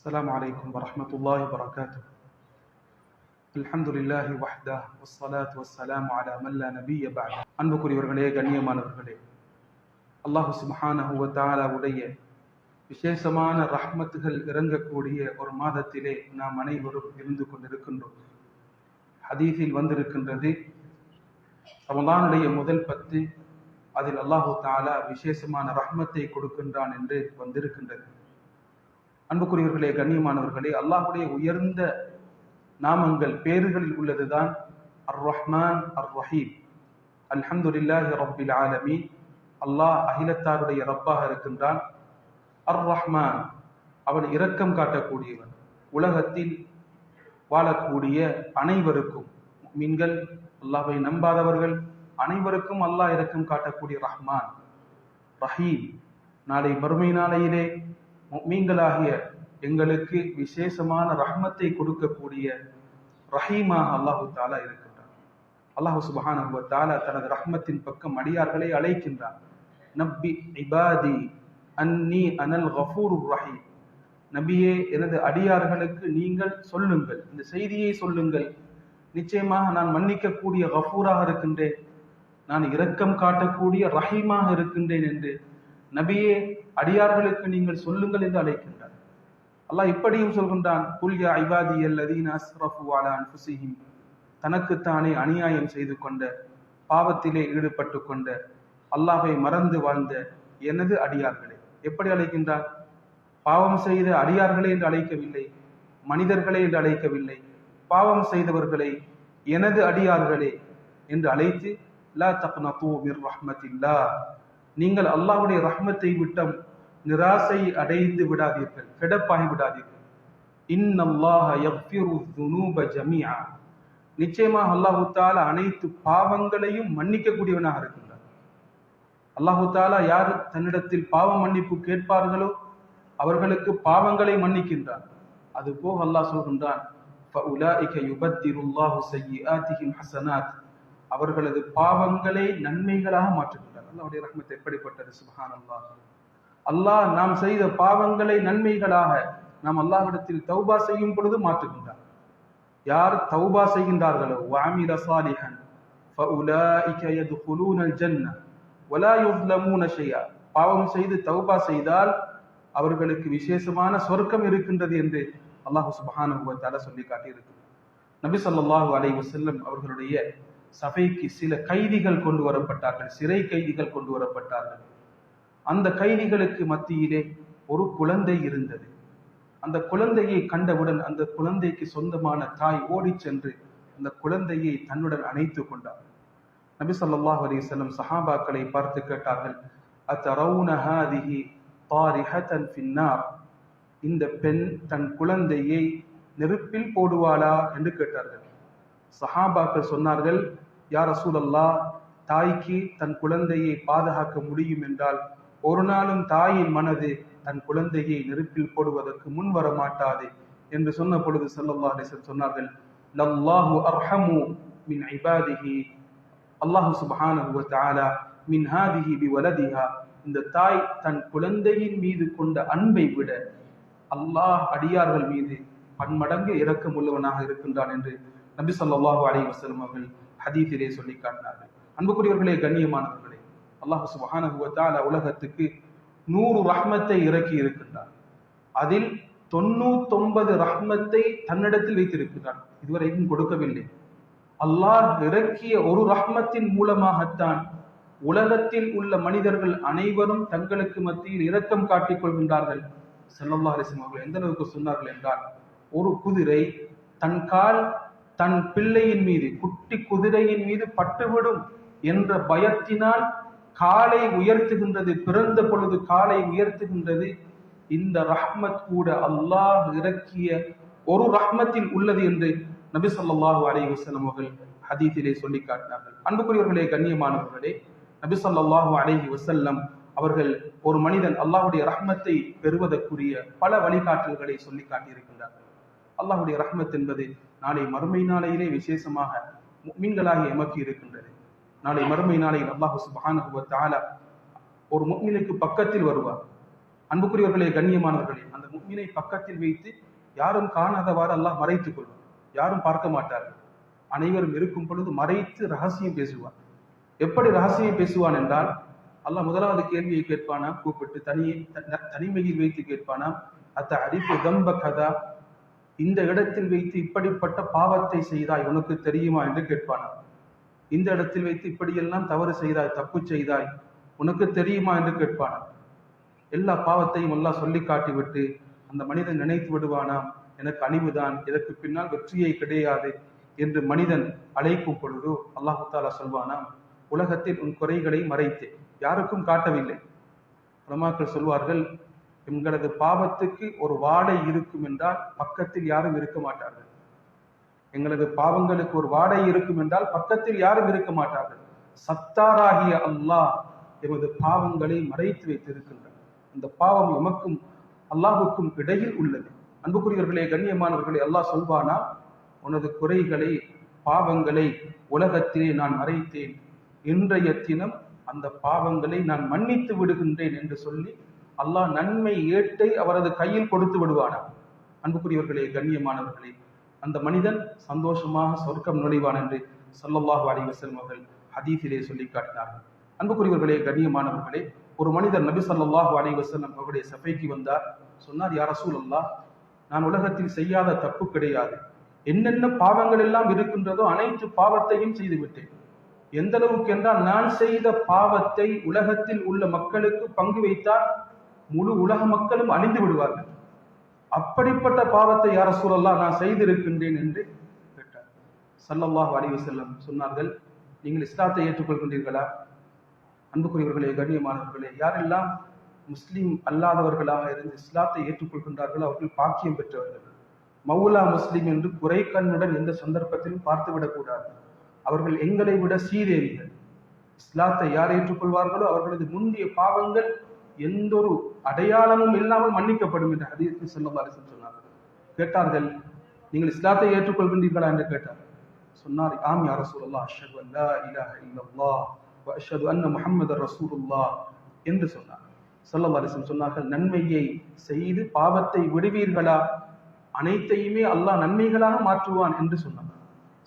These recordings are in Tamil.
السلام عليكم ورحمة الله وبركاته الحمد لله وحده والصلاة والسلام على من لا نبي بعد அன்புக்குரியவர்களே கண்ணியமானவர்களே அல்லாஹு சுப்ஹானஹு வ தஆலாவுடைய விசேஷமான ரஹ்மத்துகள் இறங்கக்கூடிய ஒரு மாதத்திலே நாம் அனைவரும் இருந்து கொண்டிருக்கின்றோம் ஹதீஸில் வந்திருக்கின்றது ரமலானுடைய முதல் பத்து அதில் அல்லாஹு தாலா விசேஷமான ரஹ்மத்தை கொடுக்கின்றான் என்று வந்திருக்கின்றது அன்புக்குரியவர்களே கண்ணியமானவர்களே அல்லாஹுடைய உயர்ந்த நாமங்கள் பேறுகளில் உள்ளதுதான் அர் ரஹ்மான் அர் ரஹீம் அல்ஹம்துலில்லாஹி ரப்பில் ஆலமீன். அல்லாஹ் அகிலத்தாருடைய ரப்பாக இருக்கின்றான். அர் ரஹ்மான் அவன் இரக்கம் காட்டக்கூடியவன். உலகத்தில் வாழக்கூடிய அனைவருக்கும் மீன்கள் அல்லாஹை நம்பாதவர்கள் அனைவருக்கும் அல்லாஹ் இரக்கம் காட்டக்கூடிய ரஹ்மான். ரஹீம் நாளை மறுமை நாளையிலே மீங்களாகிய எங்களுக்கு விசேஷமான ரஹ்மத்தை கொடுக்கக்கூடிய ரஹீமாக அல்லாஹு தாலா இருக்கின்றான். அல்லாஹு சுபஹானஹு தாலா தனது ரஹ்மத்தின் பக்கம் அடியார்களை அழைக்கின்றான். நப்பி இபாதி அன்னி அனல் கஃபூர் ரஹீம். நபியே எனது அடியார்களுக்கு நீங்கள் சொல்லுங்கள். இந்த செய்தியை சொல்லுங்கள். நிச்சயமாக நான் மன்னிக்கக்கூடிய கஃபூராக இருக்கின்றேன். நான் இரக்கம் காட்டக்கூடிய ரஹீமாக இருக்கின்றேன் என்று நபியே அடியார்களுக்கு நீங்கள் சொல்லுங்கள் என்று அழைக்கின்றார். அல்லாஹ் இப்படியும் சொல்கின்றான் குல்யா ஐவாதி அல்லதீன் அஸ்ரஃபு அலா அன்ஃபுசிஹிம் தனக்குத்தானே அநியாயம் செய்து கொண்ட பாவத்திலே ஈடுபட்டு கொண்ட அல்லாஹை மறந்து வாழ்ந்த எனது அடியார்களே. எப்படி அழைக்கின்றான் பாவம் செய்த அடியார்களே என்று அழைக்கவில்லை மனிதர்களே என்று அழைக்கவில்லை பாவம் செய்தவர்களை எனது அடியார்களே என்று அழைத்து லா தக்னது மிர் ரஹ்மத்தில்லா. நீங்கள் அல்லாஹுடைய ரஹ்மத்தை விட்டம் நிராசை அடைந்து விடாதீர்கள் ஃபெடப்பாகி விடாதீர்கள். ஜமியா நிச்சயமாக அல்லாஹு தாலா அனைத்து பாவங்களையும் மன்னிக்கக்கூடியவனாக இருக்கின்றார் அல்லாஹு தாலா யார் தன்னிடத்தில் பாவ மன்னிப்பு கேட்பார்களோ அவர்களுக்கு பாவங்களை மன்னிக்கின்றான். அதுபோக அல்லாஹ் சொல்கின்றான் அவர்களது பாவங்களை நன்மைகளாக மாற்றுகின்றார். அல்லாவுடைய ரஹ்மத் எப்படிப்பட்டது? சுபஹான் அல்லாஹ் அல்லாஹ் நாம் செய்த பாவங்களை நன்மைகளாக நாம் அல்லாஹிடத்தில் தௌபா செய்யும் பொழுது மாற்றுகின்றார் யார் தௌபா செய்கின்றார்களோ? வாமிர சாலிஹன். பாவம் செய்து தௌபா செய்தால் அவர்களுக்கு விசேஷமான சொர்க்கம் இருக்கின்றது என்று அல்லாஹு சுபஹானுவத்தால சொல்லி காட்டியிருக்கிறார் நபி சொல்லாஹு அலை வசல்லம் அவர்களுடைய சபைக்கு சில கைதிகள் கொண்டு வரப்பட்டார்கள் சிறை கைதிகள் கொண்டு வரப்பட்டார்கள். அந்த கைதிகளுக்கு மத்தியிலே ஒரு குழந்தை இருந்தது. அந்த குழந்தையை கண்டவுடன் அந்த குழந்தைக்கு சொந்தமான தாய் ஓடிச் சென்று அந்த குழந்தையை தன்னுடன் அணைத்து கொண்டார். நபி சொல்லாஹ் அலி செல்லம் சஹாபாக்களை பார்த்து கேட்டார்கள் அத்தரவுன தாரிஹதன் ஃபின்னார்? இந்த பெண் தன் குழந்தையை நெருப்பில் போடுவாளா? என்று கேட்டார்கள். சஹாபாக்கள் சொன்னார்கள் யார் ரசூலல்லா தாய்க்கு தன் குழந்தையை பாதுகாக்க முடியும் என்றால் ஒரு நாளும் தாயின் மனது தன் குழந்தையை நெருப்பில் போடுவதற்கு முன் வர மாட்டாது என்று சொன்ன பொழுது செல்லல்லா சொன்னார்கள் லல்லாஹு அர்ஹமு மின் ஐபாதிஹி அல்லாஹு சுபஹானஹு வ தஆலா மின் ஹாதிஹி பிவலதிஹா. இந்த தாய் தன் குழந்தையின் மீது கொண்ட அன்பை விட அல்லாஹ் அடியார்கள் மீது பன்மடங்கு இரக்கம் உள்ளவனாக இருக்கின்றான் என்று நபி சொல்லாஹு அலி வசலம் அவர்கள் ஹதீஃபிலே சொல்லி காட்டினார்கள். அன்புக்குரியவர்களே கண்ணியமானவர்களே அல்லாஹ் சுப்ஹானஹு உலகத்துக்கு நூறு ரஹ்மத்தை இறக்கி இருக்கின்றார். அதில் தொண்ணூத்தொன்பது ரஹ்மத்தை தன்னிடத்தில் வைத்திருக்கிறான் இதுவரைக்கும் கொடுக்கவில்லை. அல்லாஹ் இறக்கிய ஒரு ரஹ்மத்தின் மூலமாகத்தான் உலகத்தில் உள்ள மனிதர்கள் அனைவரும் தங்களுக்கு மத்தியில் இரக்கம் காட்டிக் கொள்கின்றார்கள். செல்லல்லா அலிஸ்லாம் அவர்கள் எந்த அளவுக்கு சொன்னார்கள் என்றால் ஒரு குதிரை தன் கால் தன் பிள்ளையின் மீது குட்டி குதிரையின் மீது பட்டுவிடும் என்ற பயத்தினால் காலை உயர்த்துகின்றது பிறந்த பொழுது காலை உயர்த்துகின்றது. இந்த ரஹ்மத் கூட அல்லாஹ் இறக்கிய ஒரு ரஹ்மத்தில் உள்ளது என்று நபி சொல்லாஹு அலைஹி வஸல்லம் அவர்கள் ஹதீத்திலே சொல்லி காட்டினார்கள். அன்புக்குரியவர்களே கண்ணியமானவர்களே நபி சொல்லாஹு அலைஹி வசல்லம் அவர்கள் ஒரு மனிதன் அல்லாஹுடைய ரஹ்மத்தை பெறுவதற்குரிய பல வழிகாட்டல்களை சொல்லி காட்டியிருக்கின்றார்கள். அல்லாஹுடைய ரஹ்மத் என்பது நாளை மறுமை நாளையிலே விசேஷமாக முக்மீன்களாகி எமக்கு இருக்கின்றது. நாளை மறுமை நாளையில் அல்லாஹு சுபான ஒரு முக்மினுக்கு பக்கத்தில் வருவார். அன்புக்குரியவர்களே கண்ணியமானவர்களே அந்த முக்மீனை பக்கத்தில் வைத்து யாரும் காணாதவாறு அல்லாஹ் மறைத்துக் கொள்வார். யாரும் பார்க்க மாட்டார்கள். அனைவரும் இருக்கும் பொழுது மறைத்து ரகசியம் பேசுவார். எப்படி ரகசியம் பேசுவான் என்றால் அல்லாஹ் முதலாவது கேள்வியை கேட்பானா? கூப்பிட்டு தனியே த- தனிமையில் வைத்து கேட்பானா? அத்த அறிப்பு தம்ப கதா இந்த இடத்தில் வைத்து இப்படிப்பட்ட பாவத்தை செய்தாய் உனக்கு தெரியுமா என்று கேட்பானார் இந்த இடத்தில் வைத்து இப்படியெல்லாம் தவறு செய்தாய் தப்பு செய்தாய் உனக்கு தெரியுமா என்று கேட்பானார் எல்லா பாவத்தையும் எல்லாம் சொல்லி காட்டிவிட்டு அந்த மனிதன் நினைத்து விடுவானாம் எனக்கு அழிவுதான் இதற்கு பின்னால் வெற்றியே கிடையாது என்று மனிதன் அழைக்கும் பொழுது அல்லாஹு தாலா சொல்வானாம் உலகத்தில் உன் குறைகளை மறைத்தேன் யாருக்கும் காட்டவில்லை. பிரமாக்கள் சொல்வார்கள் எங்களது பாவத்துக்கு ஒரு வாடை இருக்கும் என்றால் பக்கத்தில் யாரும் இருக்க மாட்டார்கள். எங்களது பாவங்களுக்கு ஒரு வாடை இருக்கும் என்றால் பக்கத்தில் யாரும் இருக்க மாட்டார்கள். சத்தாராகிய அல்லாஹ் எமது பாவங்களை மறைத்து வைத்திருக்கின்றார். இந்த பாவம் எமக்கும் அல்லாஹுக்கும் இடையில் உள்ளது. அன்புக்குரியவர்களே கண்ணியமானவர்களே அல்லாஹ் சொல்வானா உனது குறைகளை பாவங்களை உலகத்திலே நான் மறைத்தேன். இன்றைய தினம் அந்த பாவங்களை நான் மன்னித்து விடுகின்றேன் என்று சொல்லி அல்லாஹ் நன்மை ஏட்டை அவரது கையில் கொடுத்து விடுவானா? அன்புக்குரியவர்களே கண்ணியமானவர்களே அந்த மனிதன் சந்தோஷமாக சொர்க்கம் நுழைவான் என்று ஸல்லல்லாஹு அலைஹி வஸல்லம் அவர்கள் ஹதீஃபிலே சொல்லி காட்டினார்கள். அன்புக்குரியவர்களே கண்ணியமானவர்களே ஒரு மனிதர் நபி ஸல்லல்லாஹு அலைஹி வஸல்லம் அவருடைய சபைக்கு வந்தார். சொன்னார் யா ரசூலல்லாஹ் நான் உலகத்தில் செய்யாத தப்பு கிடையாது. என்னென்ன பாவங்கள் எல்லாம் இருக்கின்றதோ அனைத்து பாவத்தையும் செய்துவிட்டேன் எந்த அளவுக்கு என்றால் நான் செய்த பாவத்தை உலகத்தில் உள்ள மக்களுக்கு பங்கு வைத்தால் முழு உலக மக்களும் அழிந்து விடுவார்கள். அப்படிப்பட்ட பாவத்தை யார சூழல்லாம் நான் செய்திருக்கின்றேன் என்று கேட்டார். சல்லல்லாஹ் அலைஹி செல்லம் சொன்னார்கள் நீங்கள் இஸ்லாத்தை ஏற்றுக்கொள்கின்றீர்களா? அன்புக்குரியவர்களே கண்ணியமானவர்களே யாரெல்லாம் முஸ்லீம் அல்லாதவர்களாக இருந்து இஸ்லாத்தை ஏற்றுக்கொள்கின்றார்களோ அவர்கள் பாக்கியம் பெற்றவர்கள். மௌலா முஸ்லீம் என்று குறை கண்ணுடன் எந்த சந்தர்ப்பத்திலும் பார்த்துவிடக்கூடாது அவர்கள் எங்களை விட சீரேறிகள் இஸ்லாத்தை யார் ஏற்றுக்கொள்வார்களோ அவர்களது முந்தைய பாவங்கள் எந்த ஒரு அடையாளமும் இல்லாமல் மன்னிக்கப்படும் என்று ஹதீஸில் ஸல்லல்லாஹு அலைஹி சொன்னார்கள். கேட்டார்கள் நீங்கள் இஸ்லாத்தை ஏற்றுக்கொள்கின்றீர்களா? என்று கேட்டார். சொன்னார் ஆம் யார் ரசூலுல்லா அஷ்ஹது அல்லா இலாஹ இல்லல்லாஹ் வ அஷ்ஹது அன்ன முஹம்மது ரசூலுல்லா என்று சொன்னார். ஸல்லல்லாஹு அலைஹி சொன்னார்கள் நன்மையை செய்து பாவத்தை விடுவீர்களா? அனைத்தையுமே அல்லாஹ் நன்மைகளாக மாற்றுவான் என்று சொன்னார்.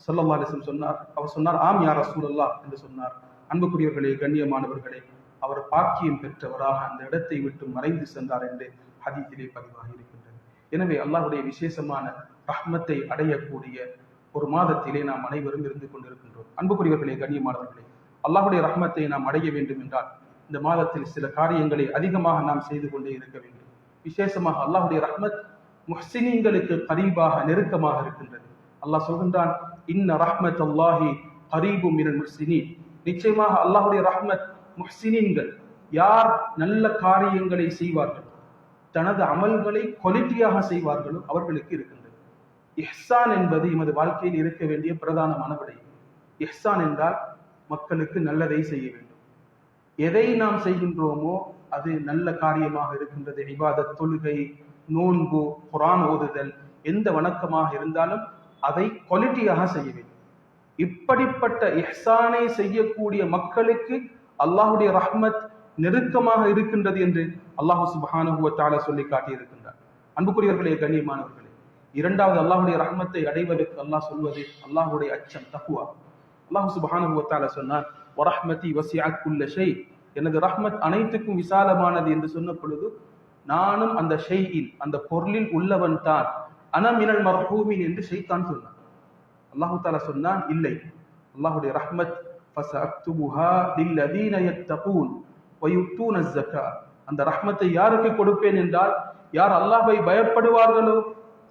ஸல்லல்லாஹு அலைஹி சொன்னார் அவர் சொன்னார் ஆம் யார் ரசூலுல்லா என்று சொன்னார். அன்புக்குரியவர்களே கண்ணியமானவர்களே அவர் பாக்கியம் பெற்றவராக அந்த இடத்தை விட்டு மறைந்து சென்றார் என்று ஹதீஸிலே பதிவாகி இருக்கின்றது எனவே அல்லாஹுடைய விசேஷமான ரஹ்மத்தை அடையக்கூடிய ஒரு மாதத்திலே நாம் அனைவரும் இருந்து கொண்டிருக்கின்றோம். அன்புக்குரியவர்களே கண்ணியமானவர்களே அல்லாஹுடைய ரஹ்மத்தை நாம் அடைய வேண்டும் என்றால் இந்த மாதத்தில் சில காரியங்களை அதிகமாக நாம் செய்து கொண்டே இருக்க வேண்டும். விசேஷமாக அல்லாஹுடைய ரஹ்மத் முஹ்சினிங்களுக்கு கரீபாக நெருக்கமாக இருக்கின்றது. அல்லாஹ் சொல்கின்றான் இன்ன ரஹ்மத் அல்லாஹி கரீபு மினல் முஹ்சினி நிச்சயமாக அல்லாஹுடைய ரஹ்மத் முஹ்சினின்கள். யார் நல்ல காரியங்களை செய்வார்கள் தனது அமல்களை குவாலிட்டியாக செய்வார்களோ அவர்களுக்கு இருக்கின்றது. இஹ்சான் என்பது எமது வாழ்க்கையில் இருக்க வேண்டிய பிரதானமான விடை. இஹ்சான் என்றால் மக்களுக்கு நல்லதை செய்ய வேண்டும். எதை நாம் செய்கின்றோமோ அது நல்ல காரியமாக இருக்கின்றது. இபாத தொழுகை நோன்பு குரான் ஓதுதல் எந்த வணக்கமாக இருந்தாலும் அதை குவாலிட்டியாக செய்ய வேண்டும். இப்படிப்பட்ட இஹ்சானை செய்யக்கூடிய மக்களுக்கு அல்லாஹுடைய ரஹ்மத் நெருக்கமாக இருக்கின்றது என்று அல்லாஹு சுபானுவத்தால சொல்லி காட்டியிருக்கின்றார். அன்புக்குரியவர்களே கண்ணியமானவர்களே இரண்டாவது அல்லாஹுடைய ரஹ்மத்தை அடைவதற்கு அல்லாஹ் சொல்வது அல்லாஹுடைய அச்சம் தகுவா. அல்லாஹ் சுபானுவத்தால சொன்னார் வரஹ்மதி வசியாக்குள்ள ஷெய் எனது ரஹ்மத் அனைத்துக்கும் விசாலமானது என்று சொன்ன பொழுது நானும் அந்த ஷெய்யில் அந்த பொருளில் உள்ளவன் தான். அனமினல் மர்ஹூமின் என்று ஷெய்தான் சொன்னான் அல்லாஹு தாலா சொன்னான் இல்லை. அல்லாஹுடைய ரஹ்மத் ஃபசஅக்துபுஹா லில்லதீன யத்தகூன் அந்த ரஹ்மத்தை யாருக்கு கொடுப்பேன் என்றால் யார் அல்லாஹை பயப்படுவார்களோ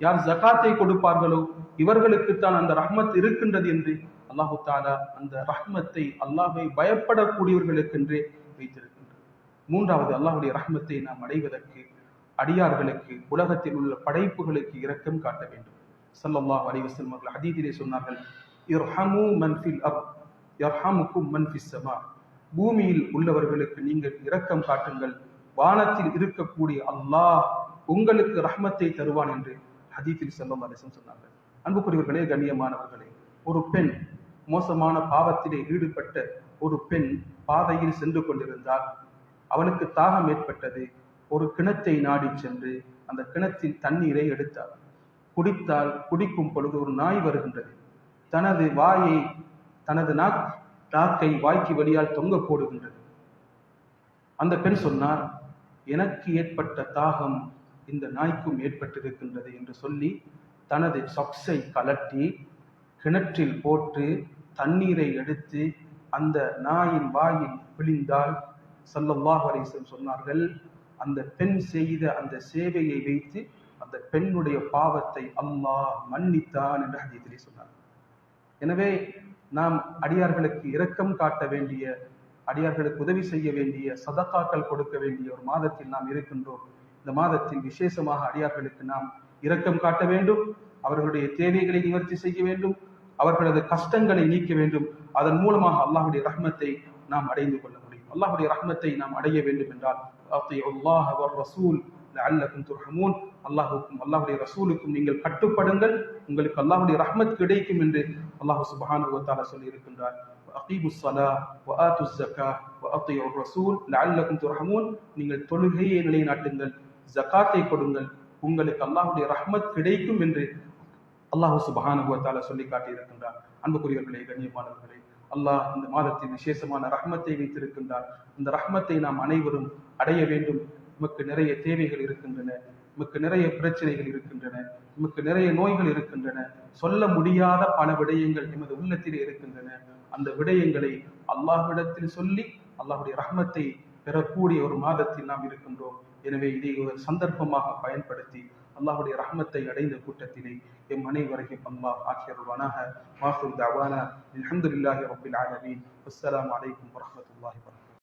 யார் ஜகாத்தை கொடுப்பார்களோ இவர்களுக்கு தான் அந்த ரஹ்மத் இருக்கின்றது என்று அல்லாஹு தாலா அந்த ரஹ்மத்தை அல்லாஹை பயப்படக்கூடியவர்களுக்கென்றே வைத்திருக்கின்றனர் வைத்திருக்கின்றது மூன்றாவது அல்லாஹுடைய ரஹ்மத்தை நாம் அடைவதற்கு அடியார்களுக்கு உலகத்தில் உள்ள படைப்புகளுக்கு இரக்கம் காட்ட வேண்டும். ஸல்லல்லாஹு அலைஹி வஸல்லம் அவர்கள் ஹதீஸிலே சொன்னார்கள் இர்ஹமு மன்ஃபில் அப் யர்ஹாமுக்கும் மன் ஃபிஸ் பூமியில் உள்ளவர்களுக்கு நீங்கள் இரக்கம் காட்டுங்கள். வானத்தில் இருக்கக்கூடிய அல்லாஹ் உங்களுக்கு ரஹ்மத்தை தருவான் என்று ஹதீத்தில் செல்லும் அரசன் சொன்னார்கள் அன்புக்குரியவர்களே கண்ணியமானவர்களே ஒரு பெண் மோசமான பாவத்திலே ஈடுபட்ட ஒரு பெண் பாதையில் சென்று கொண்டிருந்தால் அவனுக்கு தாகம் ஏற்பட்டது. ஒரு கிணத்தை நாடி சென்று அந்த கிணத்தின் தண்ணீரை எடுத்தார் குடித்தால் குடிக்கும் பொழுது ஒரு நாய் வருகின்றது. தனது வாயை தனது நாக் நாக்கை வாய்க்கு வழியால் தொங்க போடுகின்றது. அந்த பெண் சொன்னார் எனக்கு ஏற்பட்ட தாகம் இந்த நாய்க்கும் ஏற்பட்டிருக்கின்றது என்று சொல்லி தனது சொக்ஸை கலட்டி கிணற்றில் போட்டு தண்ணீரை எடுத்து அந்த நாயின் வாயில் பிழிந்தால் சல்லல்லாஹு அலைஹி சொன்னார்கள் அந்த பெண் செய்த அந்த சேவையை வைத்து அந்த பெண்ணுடைய பாவத்தை அல்லாஹ் மன்னித்தான் என்று ஹதீத்திலே சொன்னார். எனவே நாம் அடியார்களுக்கு இரக்கம் காட்ட வேண்டிய அடியார்களுக்கு உதவி செய்ய வேண்டிய சதக்காக்கள் கொடுக்க வேண்டிய ஒரு மாதத்தில் நாம் இருக்கின்றோம். இந்த மாதத்தில் விசேஷமாக அடியார்களுக்கு நாம் இரக்கம் காட்ட வேண்டும் அவர்களுடைய தேவைகளை நிவர்த்தி செய்ய வேண்டும் அவர்களது கஷ்டங்களை நீக்க வேண்டும். அதன் மூலமாக அல்லாஹுடைய ரஹ்மத்தை நாம் அடைந்து கொள்ள முடியும். அல்லாஹுடைய ரஹ்மத்தை நாம் அடைய வேண்டும் என்றால் அல்லாஹ் ரசூல் லஅல்லக்கும் துர்ஹமூன். அல்லாஹுக்கும் அல்லாஹுடைய ரசூலுக்கும் நீங்கள் கட்டுப்படுங்கள். உங்களுக்கு அல்லாஹுடைய ரஹ்மத் கிடைக்கும் என்று அல்லாஹ் சுப்ஹானஹு சொல்லி இருக்கின்றார் அகீபு சலா வ ஜக்கா ஸக்கா ரசூல் லஅல்லக்கும் துர்ஹமூன். நீங்கள் தொழுகையை நிலைநாட்டுங்கள் ஜக்காத்தை கொடுங்கள். உங்களுக்கு அல்லாஹுடைய ரஹ்மத் கிடைக்கும் என்று அல்லாஹு சுபஹானஹு வ சொல்லி காட்டியிருக்கின்றார் அன்புக்குரியவர்களே கண்ணியமானவர்களே அல்லாஹ் இந்த மாதத்தில் விசேஷமான ரஹ்மத்தை வைத்திருக்கின்றார். இந்த ரஹ்மத்தை நாம் அனைவரும் அடைய வேண்டும். நமக்கு நிறைய தேவைகள் இருக்கின்றன. நமக்கு நிறைய பிரச்சனைகள் இருக்கின்றன நமக்கு நிறைய நோய்கள் இருக்கின்றன. சொல்ல முடியாத பல விடயங்கள் எமது உள்ளத்தில் இருக்கின்றன. அந்த விடயங்களை அல்லாஹ்விடத்தில் சொல்லி அல்லாஹுடைய ரஹ்மத்தை பெறக்கூடிய ஒரு மாதத்தில் நாம் இருக்கின்றோம். எனவே இதை ஒரு சந்தர்ப்பமாக பயன்படுத்தி அல்லாஹுடைய ரஹ்மத்தை அடைந்த கூட்டத்திலே எம் அனைவரையும் அல்லாஹ் ஆக்கியருள்வானாக. மாசூர் தவானா. அலமதுல்லாஹி ரபுல் ஆலமீன். அஸ்லாம் வலைக்கம் வரஹ்மத்துல்லாஹி வபரகாத்துஹு